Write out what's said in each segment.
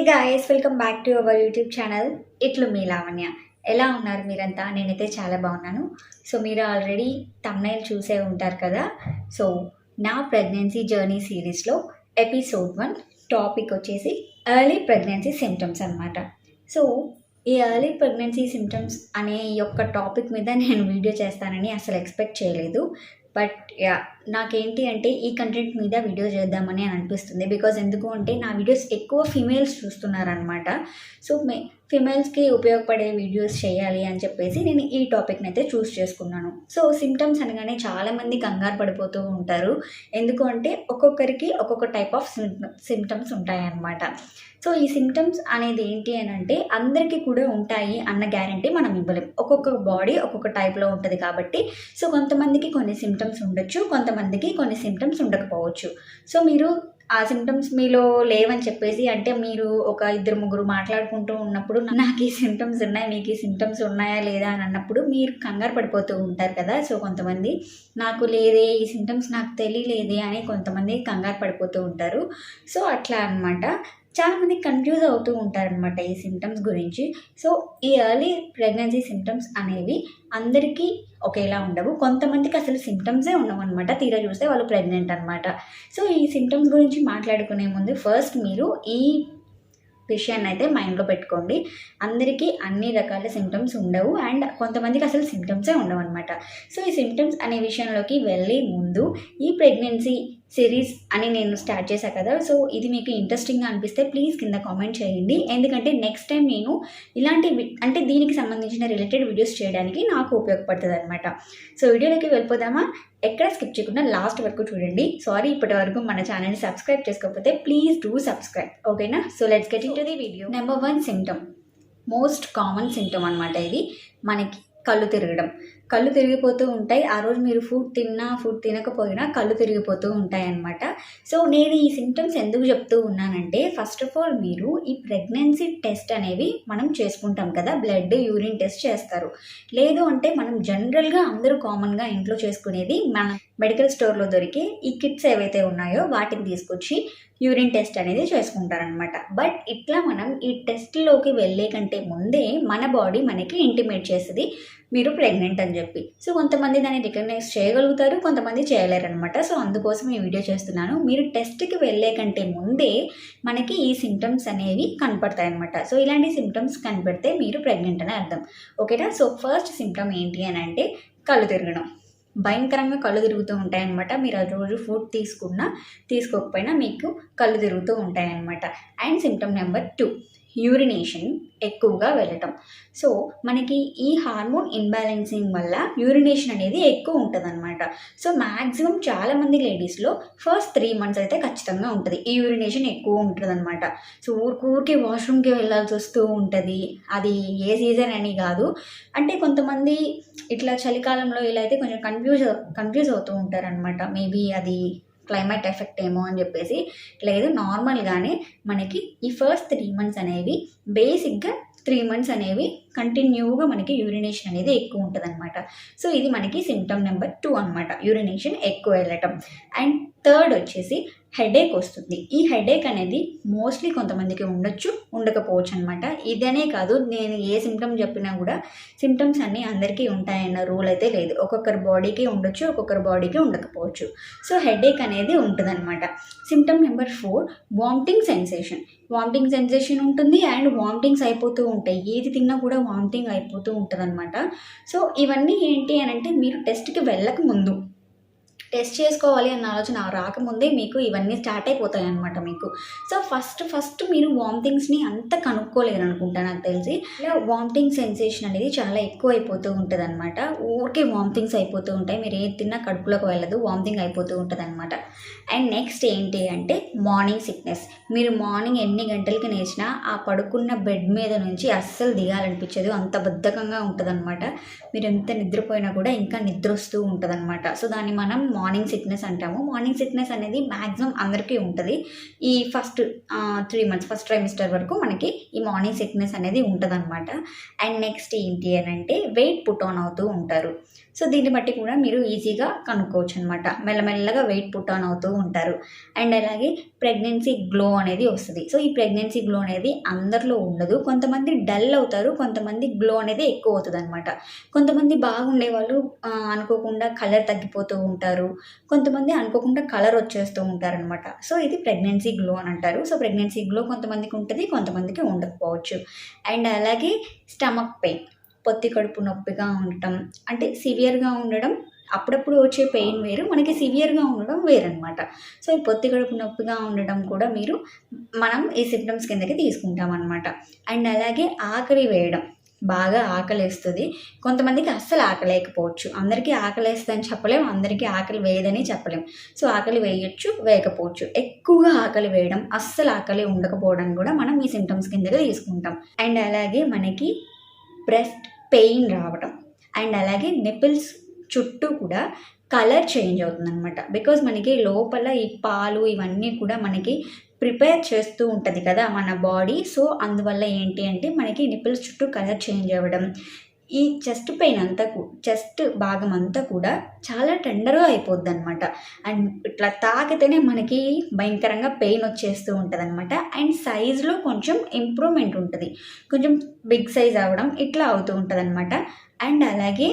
Hey guys welcome back to our YouTube channel ఇట్లు మీ లావణ్య ఎలా ఉన్నారు మీరంతా? నేనైతే చాలా బాగున్నాను. సో మీరు ఆల్రెడీ తమ్నైల్ చూసే ఉంటారు కదా? సో నా ప్రెగ్నెన్సీ జర్నీ సిరీస్లో ఎపిసోడ్ వన్ టాపిక్ వచ్చేసి ఎర్లీ ప్రెగ్నెన్సీ సిమ్టమ్స్ అనమాట సో ఈ ఎర్లీ ప్రెగ్నెన్సీ సిమ్టమ్స్ అనే ఈ యొక్క టాపిక్ మీద నేను వీడియో చేస్తానని అసలు ఎక్స్పెక్ట్ చేయలేదు. బట్ యా నాకేంటి అంటే ఈ కంటెంట్ మీద వీడియో చేద్దామని అని అనిపిస్తుంది. బికాజ్ ఎందుకు అంటే నా వీడియోస్ ఎక్కువ ఫీమేల్స్ చూస్తున్నారనమాట సో మే ఫిమేల్స్కి ఉపయోగపడే వీడియోస్ చేయాలి అని చెప్పేసి నేను ఈ టాపిక్ని అయితే చూస్ చేసుకున్నాను. సో సిమ్టమ్స్ అనగానే చాలామంది కంగారు పడిపోతూ ఉంటారు. ఎందుకు అంటే ఒక్కొక్కరికి ఒక్కొక్క టైప్ ఆఫ్ సిమ్టమ్స్ ఉంటాయన్నమాట. సో ఈ సిమ్టమ్స్ అనేది ఏంటి అని అంటే అందరికీ కూడా ఉంటాయి అన్న గ్యారంటీ మనం ఇవ్వలేం. ఒక్కొక్క బాడీ ఒక్కొక్క టైప్లో ఉంటుంది కాబట్టి సో కొంతమందికి కొన్ని సిమ్టమ్స్ ఉండొచ్చు కొంతమందికి కొన్ని సిమ్టమ్స్ ఉండకపోవచ్చు. సో మీరు ఆ సిమ్టమ్స్ మీలో లేవని చెప్పేసి అంటే మీరు ఒక ఇద్దరు ముగ్గురు మాట్లాడుకుంటూ ఉన్నప్పుడు నాకు ఈ సిమ్టమ్స్ ఉన్నాయి మీకు ఈ సిమ్టమ్స్ ఉన్నాయా లేదా? అని అన్నప్పుడు మీరు కంగారు పడిపోతూ ఉంటారు కదా. సో కొంతమంది నాకు లేదే ఈ సిమ్టమ్స్ నాకు తెలియలేదే అని కొంతమంది కంగారు పడిపోతూ ఉంటారు. సో అట్లా అనమాట చాలామంది కన్ఫ్యూజ్ అవుతూ ఉంటారనమాట ఈ సిమ్టమ్స్ గురించి. సో ఈ ఎర్లీ ప్రెగ్నెన్సీ సిమ్టమ్స్ అనేవి అందరికీ ఒకేలా ఉండవు. కొంతమందికి అసలు సిమ్టమ్సే ఉండవు అనమాట తీరా చూస్తే వాళ్ళు ప్రెగ్నెంట్ అనమాట సో ఈ సిమ్టమ్స్ గురించి మాట్లాడుకునే ముందు ఫస్ట్ మీరు ఈ విషయాన్ని అయితే మైండ్లో పెట్టుకోండి. అందరికీ అన్ని రకాల సిమ్టమ్స్ ఉండవు అండ్ కొంతమందికి అసలు సిమ్టమ్సే ఉండవు అనమాట సో ఈ సిమ్టమ్స్ అనే విషయంలోకి వెళ్ళే ముందు ఈ ప్రెగ్నెన్సీ సిరీస్ అని నేను స్టార్ట్ చేశాను కదా సో ఇది మీకు ఇంట్రెస్టింగ్గా అనిపిస్తే ప్లీజ్ కింద కామెంట్ చేయండి. ఎందుకంటే నెక్స్ట్ టైం నేను ఇలాంటి అంటే దీనికి సంబంధించిన రిలేటెడ్ వీడియోస్ చేయడానికి నాకు ఉపయోగపడుతుంది అనమాట సో వీడియోలోకి వెళ్ళిపోదామా? ఎక్కడ స్కిప్ చేయకుండా లాస్ట్ వరకు చూడండి. సారీ ఇప్పటి వరకు మన ఛానల్ని సబ్స్క్రైబ్ చేసుకోకపోతే ప్లీజ్ డూ సబ్స్క్రైబ్ ఓకేనా so let's get into the video number one symptom most common symptom అనమాట ఇది. మనకి కళ్ళు తిరగడం. కళ్ళు తిరిగిపోతూ ఉంటాయి. ఆ రోజు మీరు ఫుడ్ తిన్నా ఫుడ్ తినకపోయినా కళ్ళు తిరిగిపోతూ ఉంటాయి అన్నమాట సో నేను ఈ సిమ్టమ్స్ ఎందుకు చెప్తూ ఉన్నానంటే ఫస్ట్ ఆఫ్ ఆల్ మీరు ఈ ప్రెగ్నెన్సీ టెస్ట్ అనేవి మనం చేసుకుంటాం కదా. బ్లడ్ యూరిన్ టెస్ట్ చేస్తారు. లేదు అంటే మనం జనరల్గా అందరూ కామన్గా ఇంట్లో చేసుకునేది మన మెడికల్ స్టోర్లో దొరికే ఈ కిట్స్ ఏవైతే ఉన్నాయో వాటిని తీసుకొచ్చి యూరిన్ టెస్ట్ అనేది చేసుకుంటారనమాట బట్ ఇట్లా మనం ఈ టెస్ట్లోకి వెళ్ళే కంటే ముందే మన బాడీ మనకి ఇంటిమేట్ చేస్తుంది మీరు ప్రెగ్నెంట్ అని చెప్పి. సో కొంతమంది దాన్ని రికగ్నైజ్ చేయగలుగుతారు కొంతమంది చేయలేరు అనమాట సో అందుకోసం ఈ వీడియో చేస్తున్నాను. మీరు టెస్ట్కి వెళ్ళే కంటే ముందే మనకి ఈ సిమ్టమ్స్ అనేవి కనపడతాయి అనమాట సో ఇలాంటి సిమ్టమ్స్ కనపడితే మీరు ప్రెగ్నెంట్ అని అర్థం. ఓకేనా? సో ఫస్ట్ సిమ్టమ్ ఏంటి అని అంటే కళ్ళు తిరగడం. భయంకరంగా కళ్ళు తిరుగుతూ ఉంటాయన్నమాట. మీరు ఆ రోజు ఫుడ్ తీసుకున్నా తీసుకోకపోయినా మీకు కళ్ళు తిరుగుతూ ఉంటాయన్నమాట. And symptom number two urination ఎక్కువగా వెళ్ళటం. సో మనకి ఈ హార్మోన్ ఇన్బ్యాలెన్సింగ్ వల్ల యూరినేషన్ అనేది ఎక్కువ ఉంటుంది అనమాట సో మ్యాక్సిమం చాలామంది లేడీస్లో ఫస్ట్ త్రీ మంత్స్ అయితే ఖచ్చితంగా ఉంటుంది. ఈ యూరినేషన్ ఎక్కువ ఉంటుంది అనమాట సో ఊరికి వాష్రూమ్కి వెళ్ళాల్సి వస్తూ ఉంటుంది. అది ఏ సీజన్ అని కాదు. అంటే కొంతమంది ఇట్లా చలికాలంలో ఇలా అయితే కొంచెం కన్ఫ్యూజ్ కన్ఫ్యూజ్ అవుతూ ఉంటారనమాట మేబీ అది క్లైమేట్ ఎఫెక్ట్ ఏమో అని చెప్పేసి లేదు నార్మల్గానే మనకి ఈ ఫస్ట్ త్రీ మంత్స్ అనేవి బేసిక్గా త్రీ మంత్స్ అనేవి కంటిన్యూగా మనకి యూరినేషన్ అనేది ఎక్కువ ఉంటుంది అనమాట సో ఇది మనకి సిమ్టమ్ నెంబర్ టూ అనమాట యూరినేషన్ ఎక్కువ వెళ్ళటం. అండ్ థర్డ్ వచ్చేసి హెడేక్ వస్తుంది. ఈ హెడేక్ అనేది మోస్ట్లీ కొంతమందికి ఉండొచ్చు ఉండకపోవచ్చు అనమాట ఇదనే కాదు నేను ఏ సిమ్టమ్ చెప్పినా కూడా సిమ్టమ్స్ అన్నీ అందరికీ ఉంటాయన్న రూల్ అయితే లేదు. ఒక్కొక్కరి బాడీకి ఉండొచ్చు ఒక్కొక్కరి బాడీకి ఉండకపోవచ్చు. సో హెడేక్ అనేది ఉంటుందన్నమాట. Symptom number four vomiting sensation. Vomiting sensation ఉంటుంది అండ్ వామిటింగ్స్ అయిపోతూ ఉంటాయి. ఏది తిన్నా కూడా వామిటింగ్ అయిపోతూ ఉంటుంది అనమాట సో ఇవన్నీ ఏంటి అని అంటే మీరు టెస్ట్కి వెళ్ళక ముందు టెస్ట్ చేసుకోవాలి అన్న ఆలోచన రాకముందే మీకు ఇవన్నీ స్టార్ట్ అయిపోతాయి అనమాట మీకు. సో ఫస్ట్ ఫస్ట్ మీరు వామిటింగ్స్ని అంత కనుక్కోలేరు అనుకుంటా నాకు తెలిసి. వామిటింగ్ సెన్సేషన్ అనేది చాలా ఎక్కువ అయిపోతూ ఉంటుంది అనమాట ఊరికే వామిటింగ్స్ అయిపోతూ ఉంటాయి. మీరు ఏది తిన్నా కడుపులోకి వెళ్ళదు. వామిటింగ్ అయిపోతూ ఉంటుంది అనమాట అండ్ నెక్స్ట్ ఏంటి అంటే మార్నింగ్ సిక్నెస్. మీరు మార్నింగ్ ఎన్ని గంటలకి నేర్చినా ఆ పడుకున్న బెడ్ మీద నుంచి అస్సలు దిగాలనిపించదు. అంత బద్ధకంగా ఉంటుంది అనమాట మీరు ఎంత నిద్రపోయినా కూడా ఇంకా నిద్ర వస్తూ ఉంటుంది అనమాట సో దాన్ని మనం మార్నింగ్ సిక్నెస్ అంటాము. మార్నింగ్ సిక్నెస్ అనేది మ్యాక్సిమం అందరికీ ఉంటుంది. ఈ first three months first trimester వరకు మనకి ఈ మార్నింగ్ సిక్నెస్ అనేది ఉంటుంది అండ్ నెక్స్ట్ ఏంటి అని అంటే వెయిట్ పుట్ ఆన్ అవుతూ ఉంటారు. సో దీన్ని బట్టి కూడా మీరు ఈజీగా కనుక్కోవచ్చు అనమాట మెల్లమెల్లగా వెయిట్ పుట్ ఆన్ అవుతూ ఉంటారు. అండ్ అలాగే ప్రెగ్నెన్సీ గ్లో అనేది వస్తుంది. సో ఈ ప్రెగ్నెన్సీ గ్లో అనేది అందరిలో ఉండదు. కొంతమంది డల్ అవుతారు కొంతమంది గ్లో అనేది ఎక్కువ అవుతుంది అనమాట కొంతమంది బాగుండే వాళ్ళు అనుకోకుండా కలర్ తగ్గిపోతూ ఉంటారు. కొంతమంది అనుకోకుండా కలర్ వచ్చేస్తూ ఉంటారనమాట సో ఇది ప్రెగ్నెన్సీ గ్లో అని అంటారు. సో ప్రెగ్నెన్సీ గ్లో కొంతమందికి ఉంటుంది కొంతమందికి ఉండకపోవచ్చు. అండ్ అలాగే స్టమక్ పెయిన్ పొత్తి కడుపు నొప్పిగా ఉండటం అంటే సివియర్గా ఉండడం అప్పుడప్పుడు వచ్చే పెయిన్ వేరు మనకి సివియర్గా ఉండడం వేరనమాట సో ఈ పొత్తి కడుపు నొప్పిగా ఉండడం కూడా మీరు మనం ఈ సిమ్టమ్స్ కిందకి తీసుకుంటాం అనమాట అండ్ అలాగే ఆకలి వేయడం బాగా ఆకలేస్తుంది. కొంతమందికి అస్సలు ఆకలేకపోవచ్చు. అందరికీ ఆకలేస్తుందని చెప్పలేం అందరికీ ఆకలి వేయదని చెప్పలేం. సో ఆకలి వేయచ్చు వేయకపోవచ్చు. ఎక్కువగా ఆకలి వేయడం అస్సలు ఆకలి ఉండకపోవడం కూడా మనం ఈ సిమ్టమ్స్ కిందగా తీసుకుంటాం. అండ్ అలాగే మనకి బ్రెస్ట్ పెయిన్ రావడం అండ్ అలాగే నిపిల్స్ చుట్టూ కూడా కలర్ చేంజ్ అవుతుందన్నమాట. బికాజ్ మనకి లోపల ఈ పాలు ఇవన్నీ కూడా మనకి ప్రిపేర్ చేస్తూ ఉంటుంది కదా మన బాడీ. సో అందువల్ల ఏంటి అంటే మనకి నిపిల్స్ చుట్టూ కలర్ చేంజ్ అవ్వడం ఈ చెస్ట్ పెయిన్ అంతా చెస్ట్ భాగం అంతా కూడా చాలా టెండర్గా అయిపోద్ది అనమాట అండ్ ఇట్లా తాకితేనే మనకి భయంకరంగా పెయిన్ వచ్చేస్తూ ఉంటుంది అనమాట అండ్ సైజులో కొంచెం ఇంప్రూవ్మెంట్ ఉంటుంది. కొంచెం బిగ్ సైజ్ అవ్వడం ఇట్లా అవుతూ ఉంటుంది అనమాట అండ్ అలాగే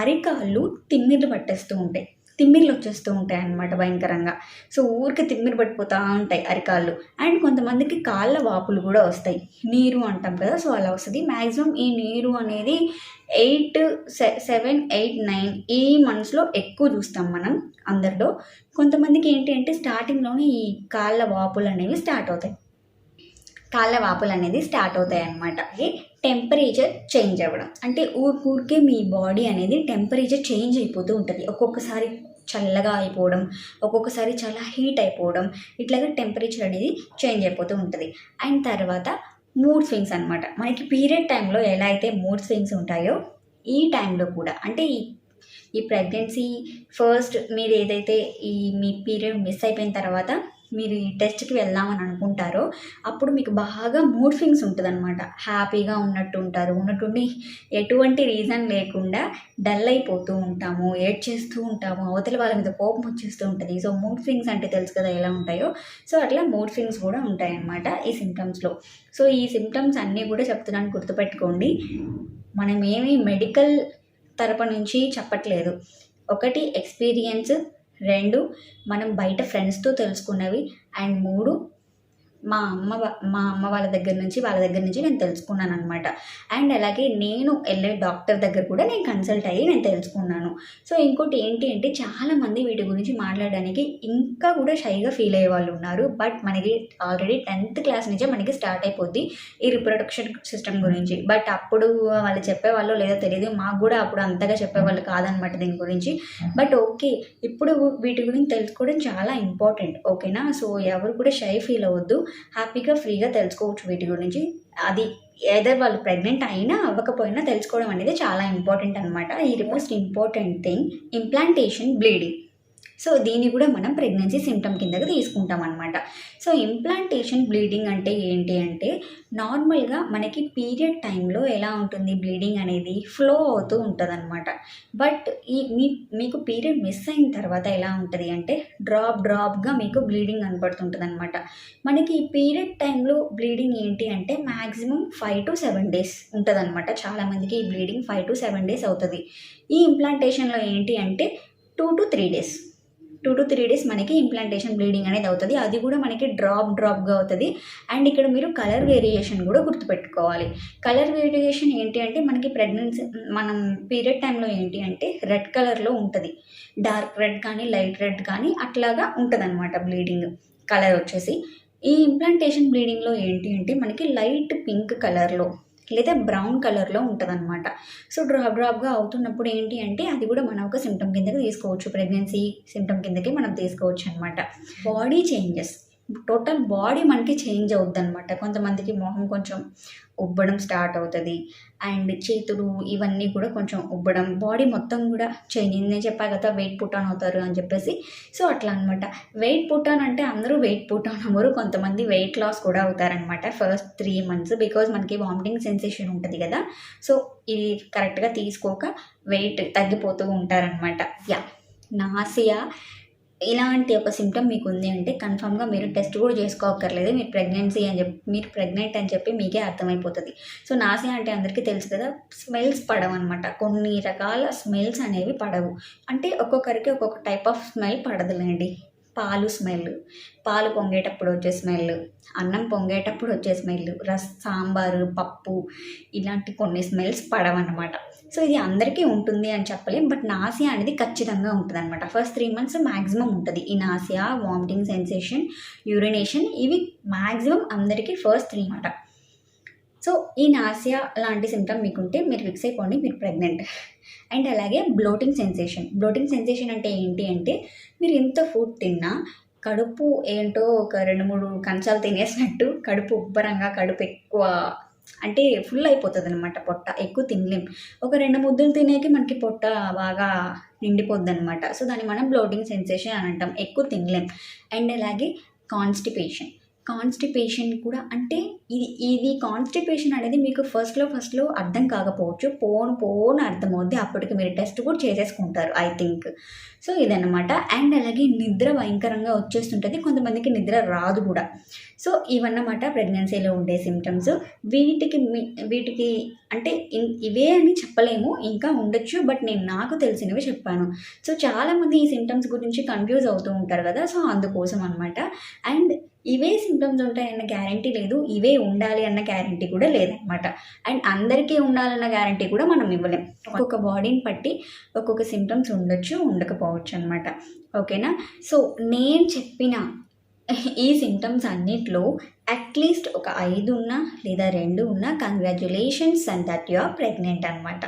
అరికాళ్ళు తిమ్మిర్లు పట్టేస్తూ ఉంటాయి. తిమ్మిర్లు వచ్చేస్తూ ఉంటాయి అన్నమాట భయంకరంగా. సో ఊరికి తిమ్మిరి పట్టిపోతూ ఉంటాయి అరికాళ్ళు. అండ్ కొంతమందికి కాళ్ళ వాపులు కూడా వస్తాయి. నీరు అంటాం కదా సో అలా వస్తుంది. మ్యాక్సిమం ఈ నీరు అనేది ఎయిట్ సెవెన్ ఎయిట్ నైన్ ఈ మంత్స్లో ఎక్కువ చూస్తాం మనం అందరిలో. కొంతమందికి ఏంటి అంటే స్టార్టింగ్లోనే ఈ కాళ్ళ వాపులు అనేవి స్టార్ట్ అవుతాయి. కాళ్ళ వాపులు అనేది స్టార్ట్ అవుతాయి అన్నమాట టెంపరేచర్ చేంజ్ అవ్వడం. అంటే ఊరికే మీ బాడీ అనేది టెంపరేచర్ చేంజ్ అయిపోతూ ఉంటుంది. ఒక్కొక్కసారి చల్లగా అయిపోవడం ఒక్కొక్కసారి చాలా హీట్ అయిపోవడం ఇట్లాగా టెంపరేచర్ అనేది చేంజ్ అయిపోతూ ఉంటుంది. అండ్ తర్వాత మూడ్ స్వింగ్స్ అనమాట మనకి పీరియడ్ టైంలో ఎలా అయితే మూడ్ స్వింగ్స్ ఉంటాయో ఈ టైంలో కూడా. అంటే ఈ ఈ ప్రెగ్నెన్సీ ఫస్ట్ మీరు ఏదైతే ఈ మీ పీరియడ్ మిస్ అయిపోయిన తర్వాత మీరు ఈ టెస్ట్కి వెళ్దామని అనుకుంటారో అప్పుడు మీకు బాగా మూడ్ ఫింగ్స్ ఉంటుంది అనమాట హ్యాపీగా ఉన్నట్టు ఉంటారు ఉన్నటువంటి ఎటువంటి రీజన్ లేకుండా డల్ అయిపోతూ ఉంటాము ఏడ్చేస్తూ ఉంటాము అవతల వాళ్ళ మీద కోపం వచ్చేస్తూ ఉంటుంది. సో మూడ్ ఫింగ్స్ అంటే తెలుసు కదా ఎలా ఉంటాయో? సో అట్లా మూడ్ ఫింగ్స్ కూడా ఉంటాయన్నమాట ఈ సిమ్టమ్స్లో సో ఈ సిమ్టమ్స్ అన్నీ కూడా చెప్తున్నాను గుర్తుపెట్టుకోండి. మనం ఏమీ మెడికల్ తరపు నుంచి చెప్పట్లేదు. ఒకటి ఎక్స్పీరియన్స్ రెండు మనం బయట ఫ్రెండ్స్తో తెలుసుకున్నవి. అండ్ మూడు మా అమ్మ మా అమ్మ వాళ్ళ దగ్గర నుంచి వాళ్ళ దగ్గర నుంచి నేను తెలుసుకున్నాను అనమాట అండ్ అలాగే నేను వెళ్ళే డాక్టర్ దగ్గర కూడా నేను కన్సల్ట్ అయ్యి నేను తెలుసుకున్నాను. సో ఇంకోటి ఏంటి అంటే చాలామంది వీటి గురించి మాట్లాడడానికి ఇంకా కూడా షైగా ఫీల్ అయ్యే వాళ్ళు ఉన్నారు. బట్ మనకి ఆల్రెడీ టెన్త్ క్లాస్ నుంచే మనకి స్టార్ట్ అయిపోద్ది ఈ రిప్రొడక్షన్ సిస్టమ్ గురించి. బట్ అప్పుడు వాళ్ళు చెప్పేవాళ్ళు లేదో తెలియదు. మాకు కూడా అప్పుడు అంతగా చెప్పేవాళ్ళు కాదనమాట దీని గురించి. బట్ ఓకే ఇప్పుడు వీటి గురించి తెలుసుకోవడం చాలా ఇంపార్టెంట్. ఓకేనా? సో ఎవరు కూడా షై ఫీల్ అవ్వద్దు. హ్యాపీగా ఫ్రీగా తెలుసుకోవచ్చు వీటి గురించి. అది ఏదర్ వాళ్ళు ప్రెగ్నెంట్ అయినా అవ్వకపోయినా తెలుసుకోవడం అనేది చాలా ఇంపార్టెంట్ అనమాట ఈ most important thing implantation bleeding. So దీన్ని కూడా మనం ప్రెగ్నెన్సీ సిమ్టమ్ కిందకి తీసుకుంటాం అనమాట సో ఇంప్లాంటేషన్ బ్లీడింగ్ అంటే ఏంటి అంటే నార్మల్గా మనకి పీరియడ్ టైంలో ఎలా ఉంటుంది బ్లీడింగ్ అనేది ఫ్లో అవుతూ ఉంటుంది అనమాట బట్ ఈ మీ మీకు పీరియడ్ మిస్ అయిన తర్వాత ఎలా ఉంటుంది అంటే డ్రాప్ డ్రాప్గా మీకు బ్లీడింగ్ కనపడుతుంటుంది అనమాట మనకి ఈ పీరియడ్ టైంలో బ్లీడింగ్ ఏంటి అంటే maximum five to seven days ఉంటుంది అనమాట చాలామందికి ఈ bleeding five to seven days అవుతుంది. ఈ ఇంప్లాంటేషన్లో ఏంటి అంటే two to three days two to three days మనకి ఇంప్లాంటేషన్ బ్లీడింగ్ అనేది అవుతుంది. అది కూడా మనకి డ్రాప్ డ్రాప్గా అవుతుంది. అండ్ ఇక్కడ మీరు కలర్ వేరియేషన్ కూడా గుర్తుపెట్టుకోవాలి. కలర్ వేరియేషన్ ఏంటి అంటే మనకి ప్రెగ్నెన్సీ మనం పీరియడ్ టైంలో ఏంటి అంటే రెడ్ కలర్లో ఉంటుంది. డార్క్ రెడ్ కానీ లైట్ రెడ్ కానీ అట్లాగా ఉంటుంది అనమాట బ్లీడింగ్ కలర్ వచ్చేసి. ఈ ఇంప్లాంటేషన్ బ్లీడింగ్లో ఏంటి అంటే మనకి లైట్ పింక్ కలర్లో లేదా బ్రౌన్ కలర్లో ఉంటుంది అనమాట సో డ్రాప్ డ్రాప్గా అవుతున్నప్పుడు ఏంటి అంటే అది కూడా మనం ఒక సిమ్టమ్ కిందకి తీసుకోవచ్చు. ప్రెగ్నెన్సీ సిమ్టమ్ కిందకి మనం తీసుకోవచ్చు అనమాట బాడీ చేంజెస్. టోటల్ బాడీ మనకి చేంజ్ అవుద్ది అనమాట కొంతమందికి మొహం కొంచెం ఉబ్బడం స్టార్ట్ అవుతుంది. అండ్ చేతులు ఇవన్నీ కూడా కొంచెం ఉబ్బడం బాడీ మొత్తం కూడా చేంజ్ నేను చెప్పా కదా వెయిట్ పుట్టాన్ అవుతారు అని చెప్పేసి. సో అట్లా అనమాట వెయిట్ పుట్టాన్ అంటే అందరూ వెయిట్ పుట్టాన్ అవ్వరు. కొంతమంది వెయిట్ లాస్ కూడా అవుతారనమాట ఫస్ట్ త్రీ మంత్స్ బికాజ్ మనకి వామిటింగ్ సెన్సేషన్ ఉంటుంది కదా. సో ఇది కరెక్ట్గా తీసుకోక వెయిట్ తగ్గిపోతూ ఉంటారనమాట యా. నాసియా ఇలాంటి ఒక సిమ్టమ్ మీకు ఉంది అంటే కన్ఫామ్గా మీరు టెస్ట్ కూడా చేసుకోక్కర్లేదు. మీరు ప్రెగ్నెన్సీ అని చెప్పి మీరు ప్రెగ్నెంట్ అని చెప్పి మీకే అర్థమైపోతుంది. సో నాసియా అంటే అందరికీ తెలుసు కదా స్మెల్స్ పడవు అనమాట కొన్ని రకాల స్మెల్స్ అనేవి పడవు. అంటే ఒక్కొక్కరికి ఒక్కొక్క టైప్ ఆఫ్ స్మెల్ పడదులేండి. పాలు స్మెల్. పాలు పొంగేటప్పుడు వచ్చే స్మెల్. అన్నం పొంగేటప్పుడు వచ్చే స్మెల్. రస్ సాంబారు పప్పు ఇలాంటి కొన్ని స్మెల్స్ పడవన్నమాట. సో ఇది అందరికీ ఉంటుంది అని చెప్పలేం. బట్ నాసియా అనేది ఖచ్చితంగా ఉంటుంది అనమాట ఫస్ట్ త్రీ మంత్స్ మ్యాక్సిమం ఉంటుంది. ఈ నాసియా వామిటింగ్ సెన్సేషన్ యూరినేషన్ ఇవి మ్యాక్సిమం అందరికీ ఫస్ట్ త్రీ మాట సో ఈ నాసియా లాంటి సిమ్టమ్ మీకుంటే మీరు ఫిక్స్ అయిపోండి మీరు ప్రెగ్నెంట్. అండ్ అలాగే బ్లోటింగ్ సెన్సేషన్. బ్లోటింగ్ సెన్సేషన్ అంటే ఏంటి అంటే మీరు ఎంత ఫుడ్ తిన్నా కడుపు ఏంటో ఒక రెండు మూడు కంచాలు తినేసినట్టు కడుపు ఉబ్బరంగా కడుపు ఎక్కువ అంటే ఫుల్ అయిపోతుంది అనమాట పొట్ట. ఎక్కువ తినలేం. ఒక రెండు ముద్దలు తినేకి మనకి పొట్ట బాగా నిండిపోద్ది అనమాట సో దాన్ని మనం బ్లోటింగ్ సెన్సేషన్ అని అంటాం. ఎక్కువ తినలేం. అండ్ అలాగే కాన్స్టిపేషన్. కాన్స్టిపేషన్ కూడా అంటే ఇది ఇది కాన్స్టిపేషన్ అనేది మీకు ఫస్ట్లో ఫస్ట్లో అర్థం కాకపోవచ్చు. పోను పోను అర్థమవుద్ది. అప్పటికి మీరు టెస్ట్ కూడా చేసేసుకుంటారు ఐ థింక్ సో ఇదన్నమాట. అండ్ అలాగే నిద్ర భయంకరంగా వచ్చేస్తుంటుంది. కొంతమందికి నిద్ర రాదు కూడా. సో ఇవన్నమాట ప్రెగ్నెన్సీలో ఉండే సిమ్టమ్స్ వీటికి వీటికి అంటే ఇన్- ఇవే అని చెప్పలేము. ఇంకా ఉండొచ్చు. బట్ నేను నాకు తెలిసినవి చెప్పాను. సో చాలామంది ఈ సిమ్టమ్స్ గురించి కన్ఫ్యూజ్ అవుతూ ఉంటారు కదా. సో అందుకోసం అనమాట అండ్ ఇవే సింటమ్స్ ఉంటాయన్న గ్యారంటీ లేదు ఇవే ఉండాలి అన్న గ్యారంటీ కూడా లేదనమాట అండ్ అందరికీ ఉండాలన్న గ్యారంటీ కూడా మనం ఇవ్వలేం. ఒక్కొక్క బాడీని బట్టి ఒక్కొక్క సింటమ్స్ ఉండొచ్చు ఉండకపోవచ్చు అనమాట ఓకేనా సో నేను చెప్పిన ఈ సిమ్టమ్స్ అన్నిట్లో అట్లీస్ట్ ఒక ఐదు ఉన్నా లేదా రెండు ఉన్నా congratulations and that you are pregnant అనమాట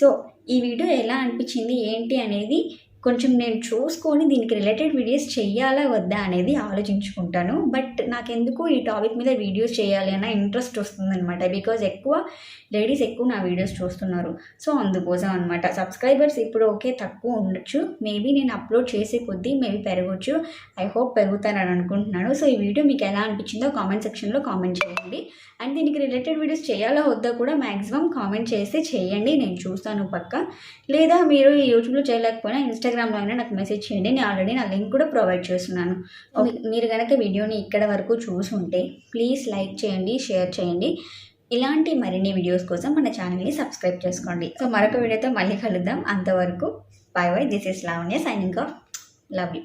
సో ఈ వీడియో ఎలా అనిపించింది ఏంటి అనేది కొంచెం నేను చూసుకొని దీనికి రిలేటెడ్ వీడియోస్ చేయాలా వద్దా అనేది ఆలోచించుకుంటాను. బట్ నాకెందుకు ఈ టాపిక్ మీద వీడియోస్ చేయాలి అన్న ఇంట్రెస్ట్ వస్తుందనమాట బికాజ్ ఎక్కువ లేడీస్ ఎక్కువ నా వీడియోస్ చూస్తున్నారు. సో అందుకోసం అనమాట సబ్స్క్రైబర్స్ ఇప్పుడు ఓకే తక్కువ ఉండొచ్చు. మేబీ నేను అప్లోడ్ చేసే కొద్దీ మేబీ పెరగచ్చు. ఐ హోప్ పెరుగుతానని అనుకుంటున్నాను. సో ఈ వీడియో మీకు ఎలా అనిపించిందో కామెంట్ సెక్షన్లో కామెంట్ చేయండి. అండ్ దీనికి రిలేటెడ్ వీడియోస్ చేయాలా వద్దా కూడా మ్యాక్సిమం కామెంట్ చేసి చేయండి. నేను చూస్తాను పక్క. లేదా మీరు ఈ యూట్యూబ్లో చేయలేకపోయినా ఇన్స్టాగ్రామ్లో అయినా నాకు మెసేజ్ చేయండి. నేను ఆల్రెడీ నా లింక్ కూడా ప్రొవైడ్ చేస్తున్నాను. మీరు కనుక వీడియోని ఇక్కడ వరకు చూసుంటే ప్లీజ్ లైక్ చేయండి షేర్ చేయండి. ఇలాంటి మరిన్ని వీడియోస్ కోసం మన ఛానల్ని సబ్స్క్రైబ్ చేసుకోండి. సో మరొక వీడియోతో మళ్ళీ కలుద్దాం. అంతవరకు bye bye this is Lavanya signing off love you